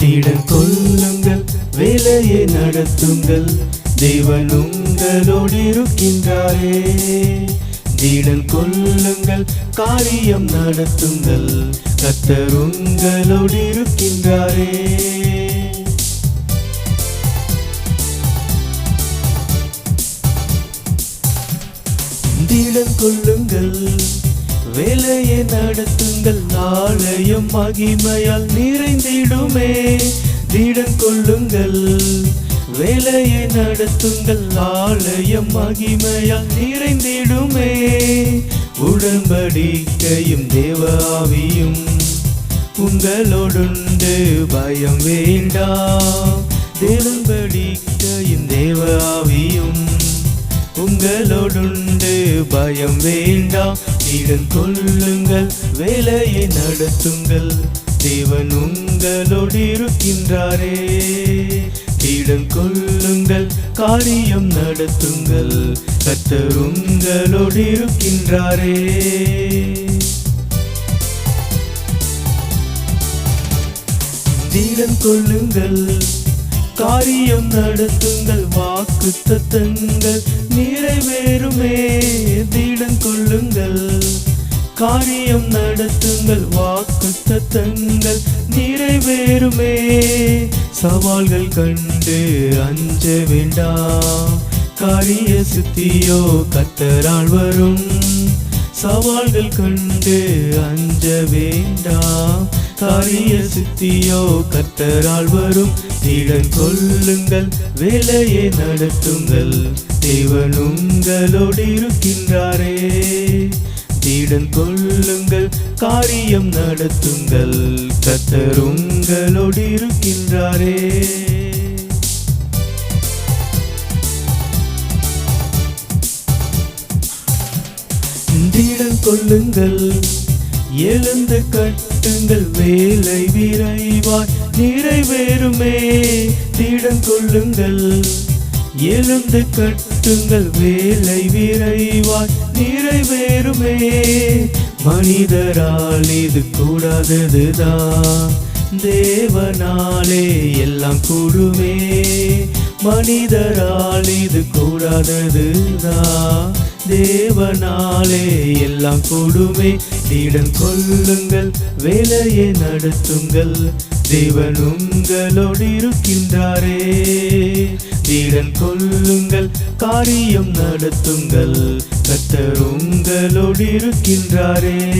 திட கொள்ளுங்கள் வேலையை நடத்துங்கள். தேவன் உங்களோடு இருக்கின்றாரே. திடன் கொள்ளுங்கள் காரியம் நடத்துங்கள். கத்தர் உங்களோடு இருக்கின்றாரே. திடன் கொள்ளுங்கள் வேலையை நடத்துங்கள் நாளையும் மகிமையால் நிறைந்திடுமே. திடன் கொள்ளுங்கள் வேலையை நடத்துங்கள் நாளையும் மகிமையால் நிறைந்திடுமே. உடன்படிக்கையும் தேவாவியும் உங்களோடுண்டு பயம் வேண்டாம். தேவன்படிக்கையும் தேவாவியும் உங்களோடுண்டு பயம் வேண்டாம். இடம் கொள்ளுங்கள் வேலையை நடத்துங்கள். தேவன் உங்களோடு இருக்கின்றாரே இடம் கொள்ளுங்கள் காரியம் நடத்துங்கள். கத்தர் உங்களோடு இருக்கின்றாரே தீடம் கொள்ளுங்கள் காரியம் நடத்துங்கள். வாக்கு தத்தங்கள் நிறைவேறுமே. தீடம் காரியம் நடத்துங்கள் வாக்கு தத்தங்கள் நிறைவேறுமே. சவால்கள் கண்டு அஞ்ச வேண்டாம் காரிய சித்தியோ கத்தரால் வரும். சவால்கள் கண்டு அஞ்ச வேண்டாம் காரிய சித்தியோ கத்தரால் வரும். திடன் கொள்ளுங்கள் வேலையை நடத்துங்கள். தேவன் உங்களோடு இருக்கின்றாரே. திடன் கொள்ளுங்கள் காரியம் நடத்துங்கள். கத்தர் உங்களோடு இருக்கின்றாரே. திடம் கொள்ளுங்கள் எழுந்து கட்டுங்கள் வேலை விரைவாய் நிறைவேறுமே. திடம் கொள்ளுங்கள் எழுந்து கட்டுங்கள் வேலை விரைவாய் நிறைவேறுமே மனிதரால் இது கூடாததுதான். தேவனாலே எல்லாம் கூடுமே. மனிதரால் இது கூடாததுதான். தேவனாலே எல்லாம் கூடுமே. திடன் கொள்ளுங்கள் வேலையை நடத்துங்கள். தேவன் உங்களோடு இருக்கின்றாரே. திடன் கொள்ளுங்கள் காரியம் நடத்துங்கள். கத்தர் உங்களோடு இருக்கின்றாரே.